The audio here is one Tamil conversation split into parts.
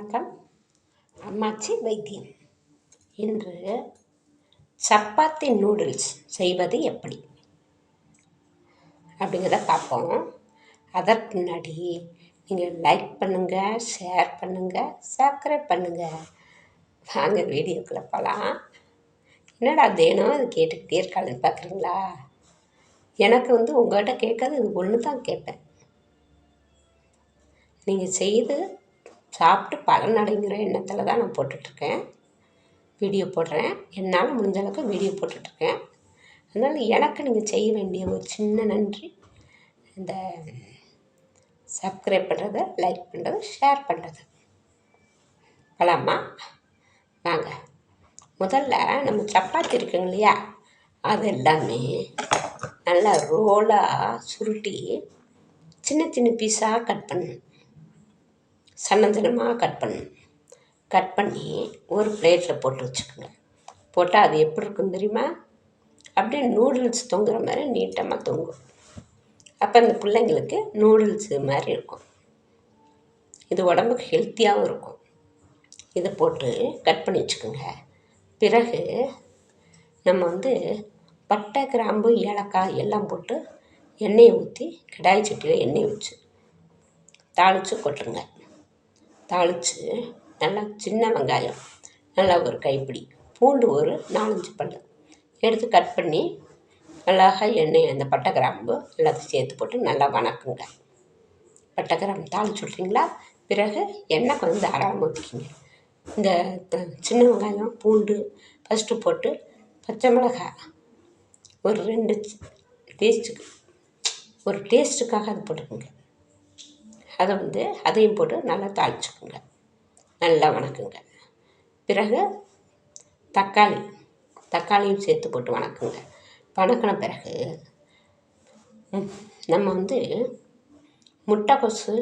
வணக்கம். அம்மாச்சி வைத்தியம். இன்று சப்பாத்தி நூடுல்ஸ் செய்வது எப்படி? அப்படிங்கிறத பார்ப்போம். அதற்கு முன்னாடி நீங்கள் லைக் பண்ணுங்கள் ஷேர் பண்ணுங்கள் சப்ஸ்கிரைப் பண்ணுங்கள் வாங்க வீடியோக்குள்ளே போகலாம் என்னடா தினம் அது கேட்டுக்கிட்டே இருக்காளுன்னு பார்க்குறீங்களா? எனக்கு வந்து உங்கள்கிட்ட கேட்காது இது ஒன்று தான் கேட்பேன். நீங்கள் செய்து சாப்பிட்டு பலனடைங்கிற எண்ணத்தில் தான் நான் போட்டுட்ருக்கேன். வீடியோ போடுறேன். என்னால் முடிஞ்ச அளவுக்கு வீடியோ போட்டுட்ருக்கேன். அதனால் எனக்கு நீங்கள் செய்ய வேண்டிய ஒரு சின்ன நன்றி. இந்த சப்ஸ்கிரைப் பண்ணுறது லைக் பண்ணுறது ஷேர் பண்ணுறது பலாமா? வாங்க. முதல்ல நம்ம சப்பாத்தி இருக்குங்க இல்லையா? அது எல்லாமே நல்லா ரோலாக சுருட்டி சின்ன சின்ன பீஸாக கட் பண்ணணும். சன்ன சின்னமாக கட் பண்ணணும். கட் பண்ணி ஒரு பிளேட்டில் போட்டு வச்சுக்கோங்க. போட்டால் அது எப்படி இருக்கும் தெரியுமா? அப்படியே நூடுல்ஸ் தொங்குற மாதிரி நீட்டமாக தொங்கும். அப்போ அந்த பிள்ளைங்களுக்கு நூடுல்ஸ் மாதிரி இருக்கும். இது உடம்புக்கு ஹெல்த்தியாகவும் இருக்கும். இதை போட்டு கட் பண்ணி வச்சுக்கோங்க. பிறகு நம்ம வந்து பட்டை கிராம்பு ஏலக்காய் எல்லாம் போட்டு எண்ணெயை ஊற்றி கடாய் சட்டியில் எண்ணெய் வச்சு தாளித்து கொட்டுருங்க தாளித்து நல்லா சின்ன வெங்காயம் நல்லா ஒரு கைப்பிடி பூண்டு ஒரு நாலஞ்சு பல் எடுத்து கட் பண்ணி அழகாக எண்ணெய் அந்த பட்டை கிராம்பு எல்லாத்தையும் சேர்த்து போட்டு நல்லா வணக்குங்க. பட்டை கிராம்பு தாளிச்சு விட்றீங்களா பிறகு எண்ணெய் கொஞ்சம் தாராளமாக ஊற்றிக்கிங்க இந்த சின்ன வெங்காயம் பூண்டு ஃபஸ்ட்டு போட்டு பச்சை மிளகாய் ஒரு ரெண்டு டேஸ்ட்டுக்கு ஒரு டேஸ்ட்டுக்காக அது போட்டுக்கோங்க. அதை வந்து அதையும் போட்டு நல்லா தாளிச்சுக்கோங்க. நல்லா வணக்குங்க. பிறகு தக்காளி தக்காளியும் சேர்த்து போட்டு வணக்குங்க. வணக்கின பிறகு நம்ம வந்து முட்டைக்கொசு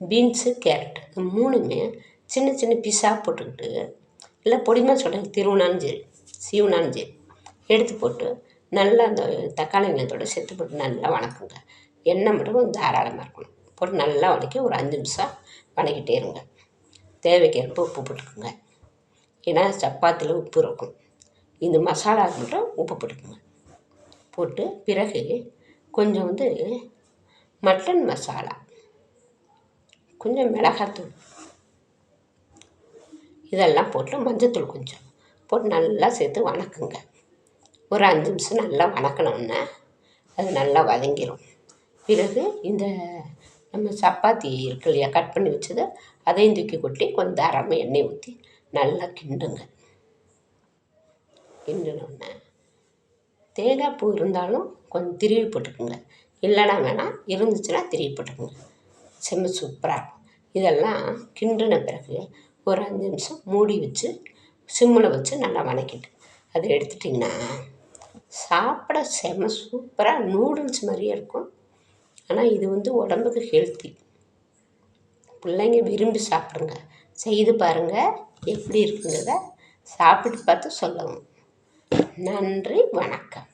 பீன்ஸு கேரட் மூணுமே சின்ன சின்ன பீஸாக போட்டுக்கிட்டு இல்லை பொடிமா சொல்கிறேன் திருவுனாலும் சரி சீவுனாலும் சரி எடுத்து போட்டு நல்லா அந்த தக்காளி நிலத்தோடு சேர்த்து போட்டு நல்லா வணக்குங்க. எண்ணெய் மட்டும் கொஞ்சம் தாராளமாக இருக்கணும். போட்டு நல்லா வதக்கி ஒரு அஞ்சு நிமிஷம் வதக்கிட்டே இருங்க. தேவைக்கேற்ப உப்பு போட்டுக்கோங்க. ஏன்னா சப்பாத்தியில் உப்பு இருக்கும். இந்த மசாலாவுக்கு மட்டும் உப்பு போட்டுக்கோங்க. போட்டு பிறகு கொஞ்சம் வந்து மட்டன் மசாலா. கொஞ்சம் மிளகாத்தூள். இதெல்லாம் போட்டு மஞ்சத்தூள் கொஞ்சம். போட்டு நல்லா சேர்த்து வணக்குங்க. ஒரு அஞ்சு நிமிஷம் நல்லா வணக்கினோன்னே அது நல்லா வதங்கிடும் பிறகு இந்த நம்ம சப்பாத்தி இருக்கு இல்லையா கட் பண்ணி வச்சது அதையும் தூக்கி கொட்டி கொஞ்சம் தாராளமாக எண்ணெய் ஊற்றி நல்லா கிண்டுங்க. கிண்டினோடனே தேங்காய் பூ இருந்தாலும் கொஞ்சம் திருவி போட்டுக்கோங்க. இல்லைனா வேணாம் இருந்துச்சுன்னா திருவி போட்டுக்கோங்க. செம்ம சூப்பராக இருக்கும். இதெல்லாம் கிண்டின பிறகு ஒரு அஞ்சு நிமிஷம் மூடி வச்சு சிம்மில் வச்சு நல்லா வணக்கிட்டு அதை எடுத்துட்டிங்கன்னா சாப்பிட செம சூப்பராக நூடுல்ஸ் மாதிரியே இருக்கும். ஆனால் இது வந்து உடம்புக்கு ஹெல்த்தி பிள்ளைங்க விரும்பி சாப்பிடுங்க. செய்து பாருங்கள் எப்படி இருக்குங்கிறத சாப்பிட்டு பார்த்து சொல்லவும். நன்றி வணக்கம்.